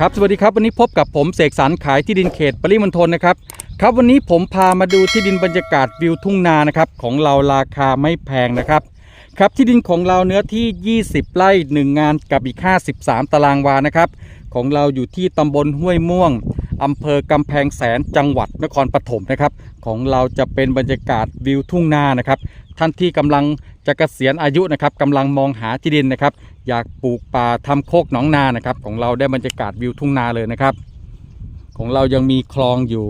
ครับสวัสดีครับวันนี้พบกับผมเสกสรรขายที่ดินเขตปริมณฑลนะครับครับวันนี้ผมพามาดูที่ดินบรรยากาศวิวทุ่งนานะครับของเราราคาไม่แพงนะครับครับที่ดินของเราเนื้อที่ 20 ไร่1งานกับอีก 53 ตารางวานะครับของเราอยู่ที่ตำบลห้วยม่วงอำเภอกำแพงแสนจังหวัดนครปฐมนะครับของเราจะเป็นบรรยากาศวิวทุ่งนานะครับท่านที่กำลัง จะเกษียณอายุนะครับกำลังมองหาที่ดินนะครับ อยากปลูกป่าทำโคกหนองนานะครับ ของเราได้บรรยากาศวิวทุ่งนาเลยนะครับ ของเรายังมีคลองอยู่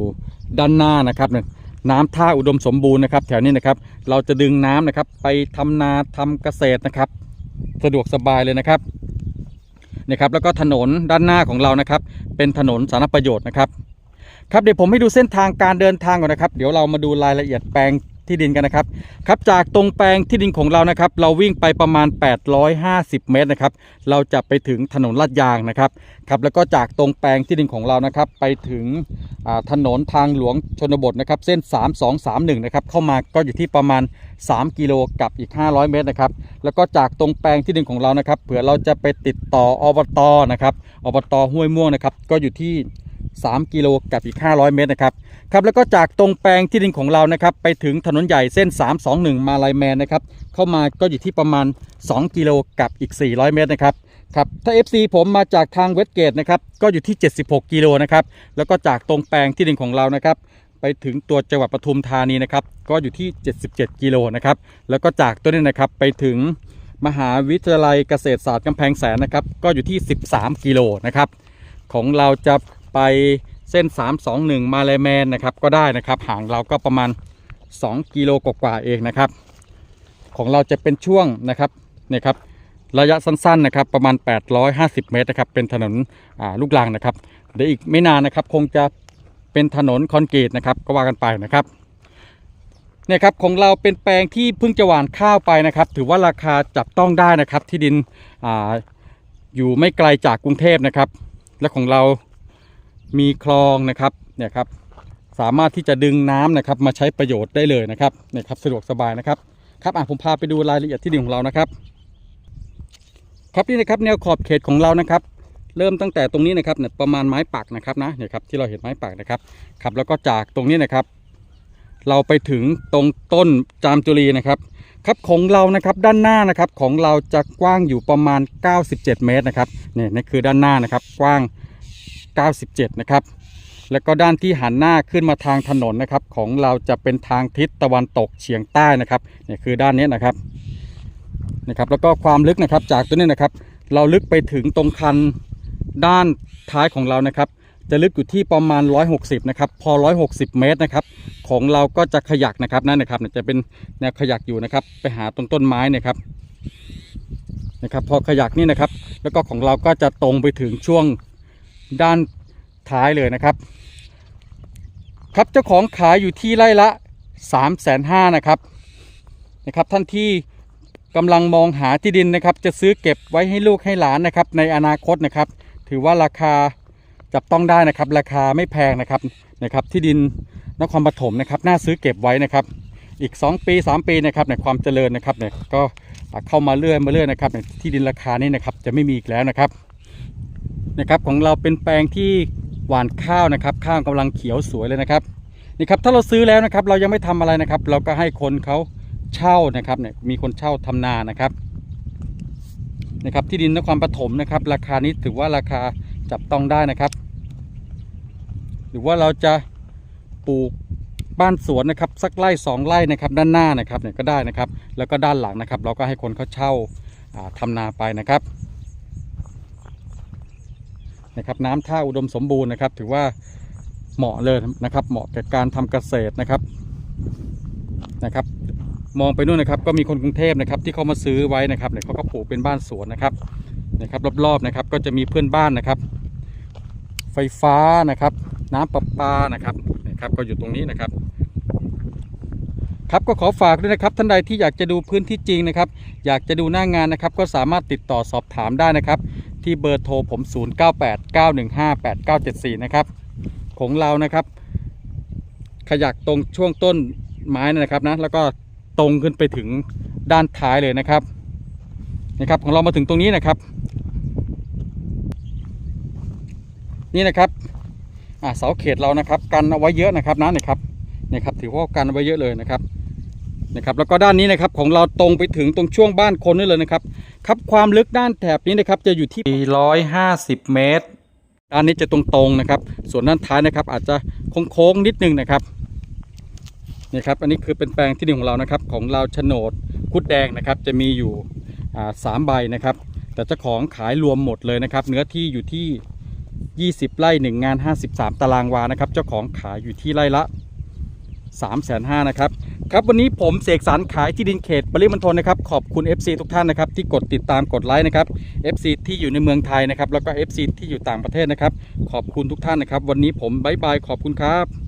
ด้านหน้านะครับนี่ยน้ำท่าอุดมสมบูรณ์นะครับ แถวนี้นะครับ เราจะดึงน้ำนะครับ ไปทำนาทำเกษตรนะครับ สะดวกสบายเลยนะครับนะครับ แล้วก็ถนนด้านหน้าของเรานะครับ เป็นถนนสาธารณประโยชน์นะครับครับเดี๋ยวผมให้ดูเส้นทางการเดินทางก่อนนะครับ เดี๋ยวเรามาดูรายละเอียดแปลง ที่ดินกันนะครับ ครับจากตรงแปลงที่ดินของเรานะครับ เราวิ่งไปประมาณ 850 เมตรนะครับ เราจะไปถึงถนนลาดยางนะครับครับแล้วก็จากตรงแปลงที่ดินของเรานะครับ ไปถึงถนนทางหลวงชนบทนะครับ เส้น 3231 นะครับเข้ามาก็อยู่ที่ประมาณ 3 กิโลกับอีก 500 เมตรนะครับ แล้วก็จากตรงแปลงที่ดินของเรานะครับ เผื่อเราจะไปติดต่ออบตนะครับอบตห้วยม่วงนะครับ ก็อยู่ที่ 3 กิโลกับอีก 500 เมตรนะครับครับแล้วก็จากตรงแปลงที่ดินของเรานะครับไปถึงถนนใหญ่เส้น 321 มาลายแมนนะครับเข้ามาก็อยู่ที่ประมาณ 2 กิโลกับอีก 400 เมตรนะครับครับถ้า FC ผมมาจากทางเวสเกตนะครับก็อยู่ที่ 76 กิโลนะครับแล้วก็จากตรงแปลงที่ดินของเรานะครับไปถึงตัวจังหวัดปทุมธานีนะครับก็อยู่ที่ 77 กิโลนะครับแล้วก็จากตัวนี้นะครับไปถึงมหาวิทยาลัยเกษตรศาสตร์กำแพงแสนนะครับก็อยู่ที่ 13 กิโลนะครับของเราจะ ไปเส้น 321 มาเลแมนนะครับก็ได้นะครับห่างเราก็ประมาณ 2 กิโลกว่าๆเองนะครับ ของเราจะเป็นช่วงนะครับเนี่ยครับระยะสั้นๆนะครับประมาณ 850 เมตรนะครับเป็นถนนลูกรังนะครับเดี๋ยวอีกไม่นานนะครับคงจะเป็นถนนคอนกรีตนะครับก็ว่ากันไปนะครับเนี่ยครับของเราเป็นแปลงที่เพิ่งจะหว่านข้าวไปนะครับ ถือว่าราคาจับต้องได้นะครับที่ดินออยู่ไม่ไกลจากกรุงเทพนะครับ และของเรา มีคลองนะครับเนี่ยครับสามารถที่จะดึงน้ำนะครับมาใช้ประโยชน์ได้เลยนะครับเนี่ยครับสะดวกสบายนะครับครับอะผมพาไปดูรายละเอียดที่ดินของเรานะครับ ครับนี่นะครับแนวขอบเขตของเรานะครับ เริ่มตั้งแต่ตรงนี้นะครับเนี่ยประมาณไม้ปักนะครับนะเนี่ยครับที่เราเห็นไม้ปักนะครับครับแล้วก็จากตรงนี้นะครับ เราไปถึงตรงต้นจามจุรีนะครับครับของเรานะครับด้านหน้านะครับของเราจะกว้างอยู่ประมาณ 97 เมตรนะครับเนี่ยนี่คือด้านหน้านะครับกว้าง 97 นะครับ แล้วก็ด้านที่หันหน้าขึ้นมาทางถนนนะครับ ของเราจะเป็นทางทิศตะวันตกเฉียงใต้นะครับเนี่ยคือด้านนี้นะครับนะครับแล้วก็ความลึกนะครับจากตัวนี้นะครับ เราลึกไปถึงตรงคันด้านท้ายของเรานะครับ จะลึกอยู่ที่ประมาณ 160 นะครับ พอ 160 เมตรนะครับ ของเราก็จะขยักนะครับนั่นนะครับจะเป็นแนวขยักอยู่นะครับ ไปหาตรงต้นไม้เนะครับนะครับ พอขยักนี่นะครับ แล้วก็ของเราก็จะตรงไปถึงช่วง ด้านท้ายเลยนะครับ ครับเจ้าของขายอยู่ที่ไร่ละ3ามแสนห้านะครับนะครับท่านที่กำลังมองหาที่ดินนะครับ จะซื้อเก็บไว้ให้ลูกให้หลานนะครับ ในอนาคตนะครับ ถือว่าราคาจับต้องได้นะครับ ราคาไม่แพงนะครับนะครับ ที่ดินนครปฐมนะครับน่าซื้อเก็บไว้นะครับ อีก 2 ปี 3 ปีนะครับในความเจริญนะครับเนี่ยก็เข้ามาเรื่อยมาเรื่อยนะครับที่ดินราคานี้นะครับจะไม่มีอีกแล้วนะครับ นะครับของเราเป็นแปลงที่หว่านข้าวนะครับ ข้าวกำลังเขียวสวยเลยนะครับนี่ครับถ้าเราซื้อแล้วนะครับ เรายังไม่ทำอะไรนะครับ เราก็ให้คนเขาเช่านะครับเนี่ยมีคนเช่าทำนานะครับนะครับ ที่ดินนครปฐมนะครับ ราคานี้ถือว่าราคาจับต้องได้นะครับ หรือว่าเราจะปลูกบ้านสวนนะครับ สักไร่สองไร่นะครับ ด้านหน้านะครับเนี่ยก็ได้นะครับ แล้วก็ด้านหลังนะครับ เราก็ให้คนเขาเช่าอ่าทำนาไปนะครับ นะครับน้ำท่าอุดมสมบูรณ์นะครับ ถือว่าเหมาะเลยนะครับ เหมาะกับการทำเกษตรนะครับนะครับ มองไปนู่นนะครับ ก็มีคนกรุงเทพนะครับ ที่เขามาซื้อไว้นะครับเนี่ยเขาก็ปลูกเป็นบ้านสวนนะครับนะครับ รอบๆนะครับ ก็จะมีเพื่อนบ้านนะครับ ไฟฟ้านะครับ น้ำประปานะครับนะครับ ก็อยู่ตรงนี้นะครับครับก็ขอฝากด้วยนะครับท่านใดที่อยากจะดูพื้นที่จริงนะครับ อยากจะดูหน้างานนะครับ ก็สามารถติดต่อสอบถามได้นะครับ ที่เบอร์โทรผม 0989158974 นะครับ ของเรานะครับ ขยักตรงช่วงต้นไม้นะครับนะ แล้วก็ตรงขึ้นไปถึงด้านท้ายเลยนะครับนะครับ ของเรามาถึงตรงนี้นะครับ นี่นะครับอ่าเสาเขตเรานะครับ กันเอาไว้เยอะนะครับนะนี่ครับนี่ครับ ถือว่ากันเอาไว้เยอะเลยนะครับนะครับ แล้วก็ด้านนี้นะครับของเราตรงไปถึงตรงช่วงบ้านคนนี่เลยนะครับ ครับความลึกด้านแถบนี้นะครับจะอยู่ที่150 เมตร ด้านนี้จะตรงๆนะครับ ส่วนด้านท้ายนะครับ อาจจะโค้งๆนิดนึงนะครับนี่ครับอันนี้คือเป็นแปลงที่หนึ่งของเรานะครับ ของเราโฉนดคุดแดงนะครับ จะมีอยู่อ่าสามใบนะครับ แต่เจ้าของขายรวมหมดเลยนะครับ เนื้อที่อยู่ที่ 20 ไร่1งาน 53 ตารางวานะครับ เจ้าของขายอยู่ที่ไร่ละ 3 5 0 0 0นะครับครับวันนี้ผมเสกสรรขายที่ดินเขตปริมณฑลนะครับขอบคุณ FC ทุกท่านนะครับที่กดติดตามกดไลค์นะครับ FC ที่อยู่ในเมืองไทยนะครับแล้วก็ FC ที่อยู่ต่างประเทศนะครับขอบคุณทุกท่านนะครับ วันนี้ผมบายบายขอบคุณครับ